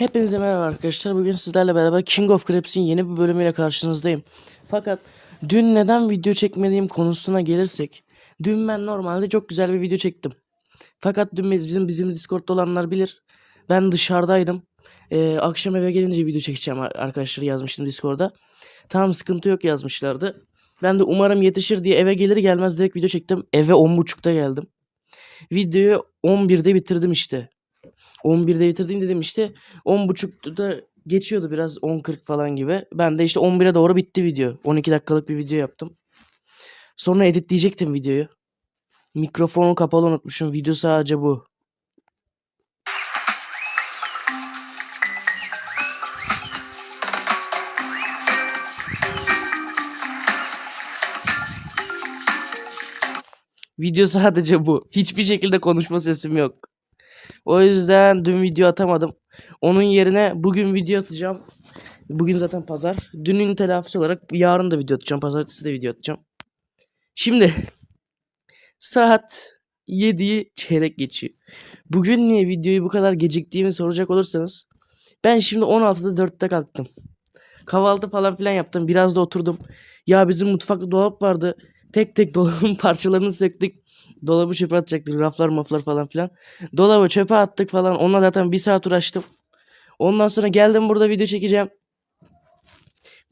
Hepinize merhaba arkadaşlar. Bugün sizlerle beraber King of Crabs'in yeni bir bölümüyle karşınızdayım. Fakat dün neden video çekmediğim konusuna gelirsek. Dün ben normalde çok güzel bir video çektim. Fakat dün biz- bizim bizim Discord'da olanlar bilir. Ben dışarıdaydım. Ee, akşam eve gelince video çekeceğim ar- arkadaşlar yazmıştım Discord'da. Tamam sıkıntı yok yazmışlardı. Ben de umarım yetişir diye eve gelir gelmez direkt video çektim. Eve 10.30'da geldim. Videoyu 11'de bitirdim işte. 11'de bitirdim dedim işte 10.30'da geçiyordu biraz 10.40 falan gibi. Ben de işte 11'e doğru bitti video. 12 dakikalık bir video yaptım. Sonra editleyecektim videoyu. Mikrofonu kapalı unutmuşum. Video sadece bu. Video sadece bu. Hiçbir şekilde konuşma sesim yok. O yüzden dün video atamadım. Onun yerine bugün video atacağım. Bugün zaten pazar. Dünün telafisi olarak yarın da video atacağım. Pazartesi de video atacağım. Şimdi saat 7'yi çeyrek geçiyor. Bugün niye videoyu bu kadar geciktiğimi soracak olursanız ben şimdi 16'da 4'te kalktım. Kahvaltı falan filan yaptım. Biraz da oturdum. Ya bizim mutfakta dolap vardı. Tek tek dolabın parçalarını söktük. Dolabı çöpe atacaktık. Raflar maflar falan filan. Dolabı çöpe attık falan. Onunla zaten bir saat uğraştım. Ondan sonra geldim burada video çekeceğim.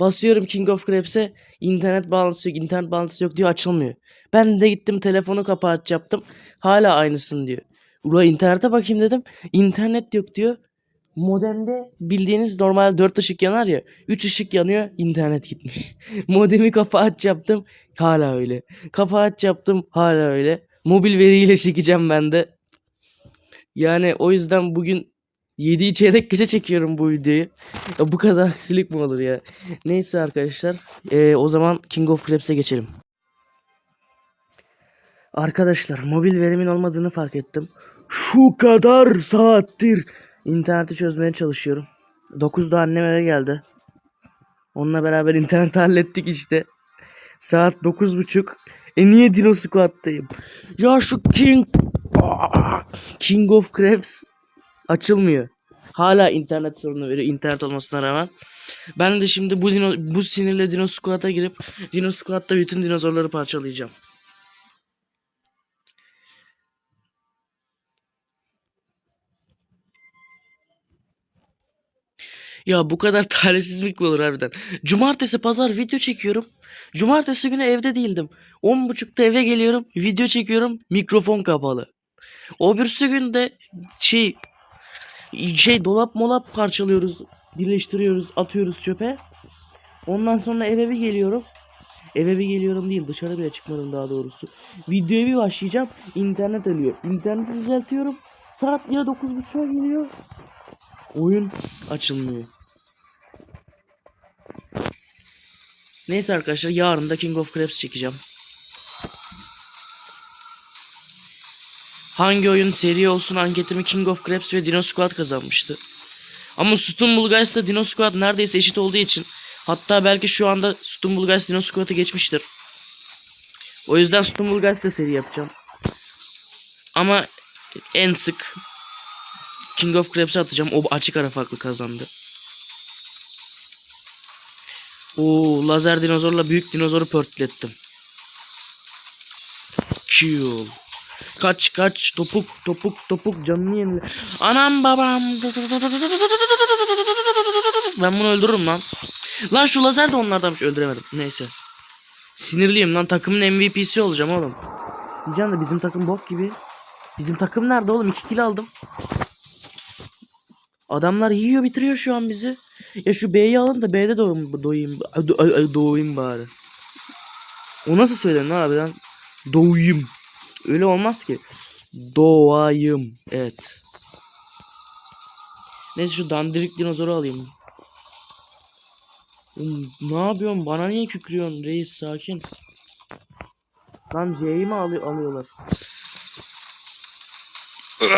Basıyorum King of Crabs'e. internet bağlantısı yok, internet bağlantısı yok diyor açılmıyor. Ben de gittim telefonu kapağı açacaktım. Hala aynısın diyor. Ula internete bakayım dedim. İnternet yok diyor. Modemde bildiğiniz normal 4 ışık yanar ya. 3 ışık yanıyor internet gitmiş. Modemi kapağı açacaktım. Hala öyle. Kapağı açacaktım. Hala öyle. Mobil veriyle çekeceğim ben de. Yani o yüzden bugün 7 çeyrek gece çekiyorum bu videoyu. Ya bu kadar aksilik mi olur ya? Neyse arkadaşlar. eee, o zaman King of Crabs'e geçelim. Arkadaşlar mobil verimin olmadığını fark ettim. Şu kadar saattir interneti çözmeye çalışıyorum. 9'da annem eve geldi. Onunla beraber interneti hallettik işte. Saat 9.30. E niye Dino Squad'dayım? Ya şu King... King of Crabs açılmıyor. Hala internet sorunu veriyor internet olmasına rağmen. Ben de şimdi bu dino, bu sinirle Dino Squad'a girip Dino Squad'da bütün dinozorları parçalayacağım. Ya bu kadar talihsizlik mi olur harbiden? Cumartesi pazar video çekiyorum. Cumartesi günü evde değildim. 10.30'da eve geliyorum. Video çekiyorum. Mikrofon kapalı. O bir günde şey şey dolap molap parçalıyoruz. Birleştiriyoruz. Atıyoruz çöpe. Ondan sonra eve bir geliyorum. Eve bir geliyorum değil dışarı bile çıkmadım daha doğrusu. Videoya bir başlayacağım. internet ölüyor. İnterneti düzeltiyorum. Saat ya 9.30'a geliyor. Oyun açılmıyor. Neyse arkadaşlar yarın da King of Crabs çekeceğim. Hangi oyun seri olsun anketimi King of Crabs ve Dino Squad kazanmıştı. Ama Stumble Guys'la Dino Squad neredeyse eşit olduğu için hatta belki şu anda Stumble Guys Dino Squad'ı geçmiştir. O yüzden Stumble Guys'la seri yapacağım. Ama en sık King of Crabs'e atacağım. O açık ara farklı kazandı. Oo, lazer dinozorla büyük dinozoru pörtlettim. Kill. Kaç kaç topuk topuk topuk canını yenile. Anam babam. Ben bunu öldürürüm lan. Lan şu lazer de onlardanmış öldüremedim. Neyse. Sinirliyim lan takımın MVP'si olacağım oğlum. Diyeceğim de bizim takım bok gibi. Bizim takım nerede oğlum? 2 kill aldım. Adamlar yiyor bitiriyor şu an bizi. Ya şu B'yi alın da B'de doyayım, do- doğayım bari. O nasıl söylenir abi lan? Doğayım. Öyle olmaz ki. Doğayım. Evet. Neyse şu dandirik dinozoru alayım. Ne yapıyorsun? Bana niye kükrüyorsun reis sakin. Lan C'yi mi alı- alıyorlar?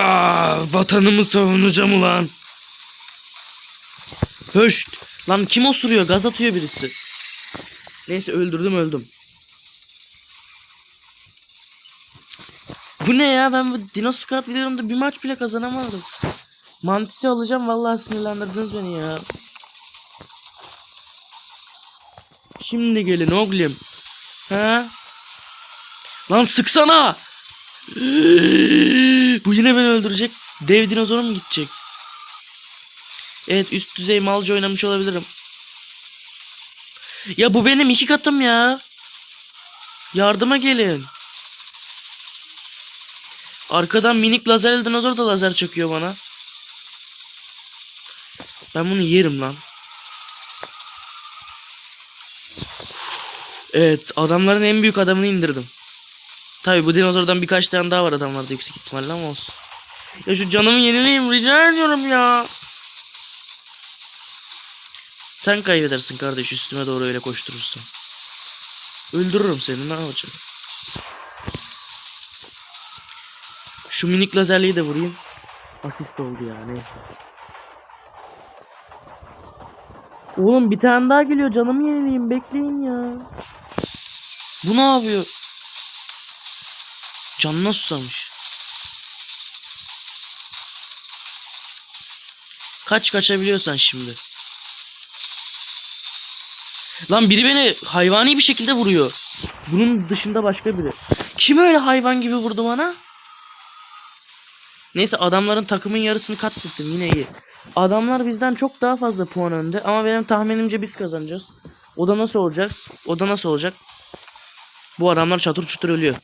Aa, vatanımı savunacağım ulan. Höşt. Lan kim osuruyor? Gaz atıyor birisi. Neyse öldürdüm öldüm. Bu ne ya? Ben bu Dino Squad videolarımda bir maç bile kazanamadım. Mantisi alacağım vallahi sinirlendirdiniz beni ya. Şimdi gelin oğlum. Ha? Lan sıksana. Bu yine beni öldürecek. Dev dinozor mu gidecek? Evet üst düzey malca oynamış olabilirim. Ya bu benim iki katım ya. Yardıma gelin. Arkadan minik lazer dinozor da lazer çakıyor bana. Ben bunu yerim lan. Evet adamların en büyük adamını indirdim. Tabi bu dinozordan birkaç tane daha var adamlarda yüksek ihtimalle ama olsun. Ya şu canımı yenileyim rica ediyorum ya. Sen kaybedersin kardeş üstüme doğru öyle koşturursan. Öldürürüm seni ne yapacağım. Şu minik lazerliği de vurayım. Asist oldu ya neyse. Oğlum bir tane daha geliyor canımı yenileyim bekleyin ya. Bu ne yapıyor? Canına susamış. Kaç kaçabiliyorsan şimdi. Lan biri beni hayvani bir şekilde vuruyor. Bunun dışında başka biri. Kim öyle hayvan gibi vurdu bana? Neyse adamların takımın yarısını katlettim yine iyi. Adamlar bizden çok daha fazla puan önde ama benim tahminimce biz kazanacağız. O da nasıl olacak? O da nasıl olacak? Bu adamlar çatır çutur ölüyor.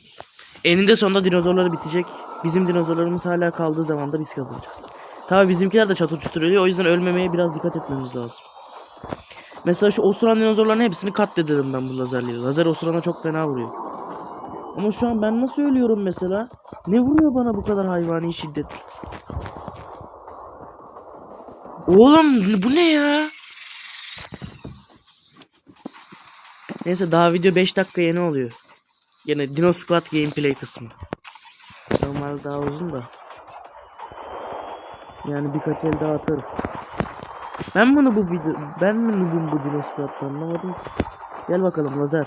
Eninde sonunda dinozorları bitecek. Bizim dinozorlarımız hala kaldığı zaman da biz kazanacağız. Tabi bizimkiler de çatır çutur ölüyor. O yüzden ölmemeye biraz dikkat etmemiz lazım. Mesela şu osuran dinozorların hepsini katlederim ben bu lazerliyle. Lazer osurana çok fena vuruyor. Ama şu an ben nasıl ölüyorum mesela? Ne vuruyor bana bu kadar hayvani şiddet? Oğlum bu ne ya? Neyse daha video 5 dakika yeni oluyor. Yine Dino Squad gameplay kısmı. Normalde daha uzun da. Yani birkaç el daha atarız. Ben bunu bu video ben noobum bu Dino Squad'da anlamadım. Gel bakalım lazer.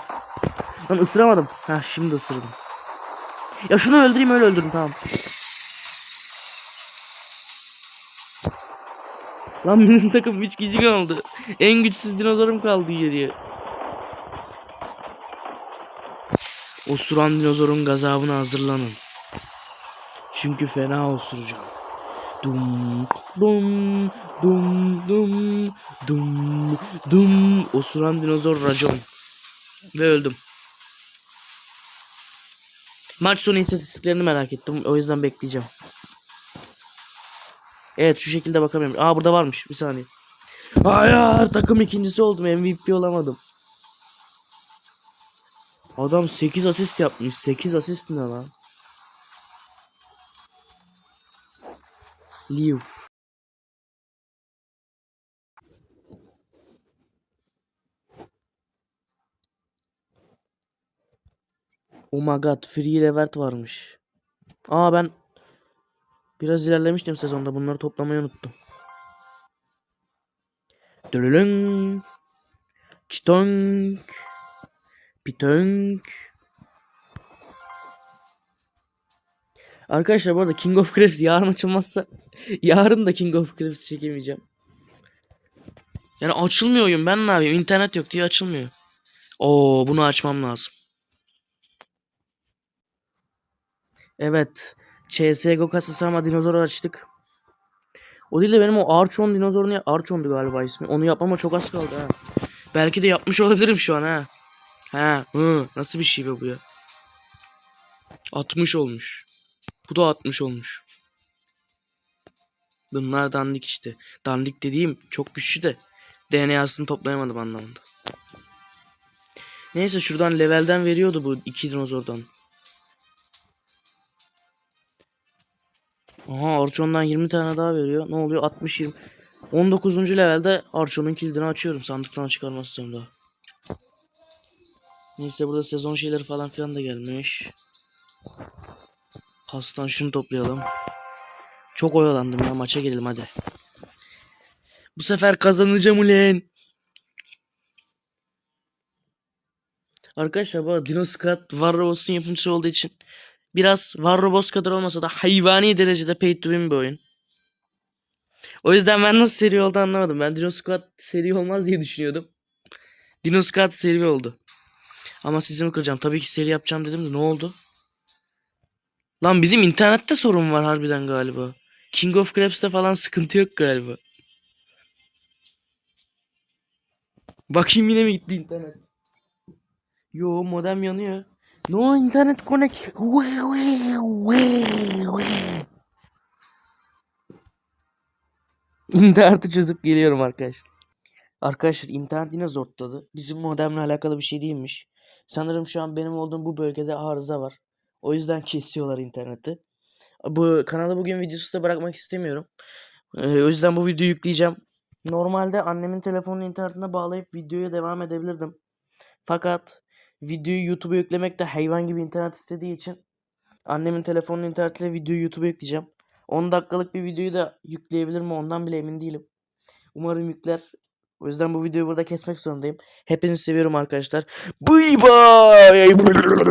Lan ısıramadım. Ha şimdi ısırdım. Ya şunu öldüreyim öyle öldürün tamam. Lan bizim takım 3 kişi kaldı. En güçsüz dinozorum kaldı geriye. Osuran dinozorun gazabına hazırlanın. Çünkü fena osuracağım. Dum dum dum dum dum dum osuran dinozor racon. Ve öldüm. Maç sonu istatistiklerini merak ettim. O yüzden bekleyeceğim. Evet şu şekilde bakamıyorum. Aa burada varmış. Bir saniye. Hayır takım ikincisi oldum. MVP olamadım. Adam 8 asist yapmış. 8 asist ne lan? Liu. Oh my god, Free Revert varmış. Aa ben biraz ilerlemiştim sezonda. Bunları toplamayı unuttum. Dölülün. Çtonk. Pitönk. Arkadaşlar bu arada King of Crabs yarın açılmazsa yarın da King of Crabs çekemeyeceğim. Yani açılmıyor oyun ben ne yapayım internet yok diye açılmıyor. Oo bunu açmam lazım. Evet. CSGO kasası ama dinozoru açtık. O değil de benim o Archon dinozorunu Archon'du galiba ismi. Onu yapmama çok az kaldı ha. Belki de yapmış olabilirim şu an ha. Ha, hı, nasıl bir şey be bu ya? 60 olmuş. Bu da 60 olmuş. Bunlar dandik işte. Dandik dediğim çok güçlü de DNA'sını toplayamadım anlamında. Neyse şuradan levelden veriyordu bu iki dinozordan. Aha Archon'dan 20 tane daha veriyor. Ne oluyor? 60 20. 19. levelde Archon'un kilidini açıyorum. Sandıktan çıkarmazsam daha. Neyse burada sezon şeyleri falan filan da gelmiş. Pastan şunu toplayalım. Çok oyalandım ya maça girelim hadi. Bu sefer kazanacağım ulen. Arkadaşlar bu Dino Squad Warrobos'un yapımcısı olduğu için biraz Warrobos kadar olmasa da hayvani derecede pay to win bir oyun. O yüzden ben nasıl seri oldu anlamadım. Ben Dino Squad seri olmaz diye düşünüyordum. Dino Squad seri oldu. Ama sizi mi kıracağım? Tabii ki seri yapacağım dedim de ne oldu? Lan bizim internette sorun var harbiden galiba. King of Crabs'te falan sıkıntı yok galiba. Bakayım yine mi gitti internet? Yo modem yanıyor. No internet connect. İnterneti çözüp geliyorum arkadaşlar. Arkadaşlar internet yine zortladı. Bizim modemle alakalı bir şey değilmiş. Sanırım şu an benim olduğum bu bölgede arıza var. O yüzden kesiyorlar interneti. Bu kanalı bugün videosu da bırakmak istemiyorum. Ee, o yüzden bu videoyu yükleyeceğim. Normalde annemin telefonunu internetine bağlayıp videoya devam edebilirdim. Fakat videoyu YouTube'a yüklemek de hayvan gibi internet istediği için annemin telefonunun internetiyle videoyu YouTube'a yükleyeceğim. 10 dakikalık bir videoyu da yükleyebilir mi ondan bile emin değilim. Umarım yükler. O yüzden bu videoyu burada kesmek zorundayım. Hepinizi seviyorum arkadaşlar. Bye bye.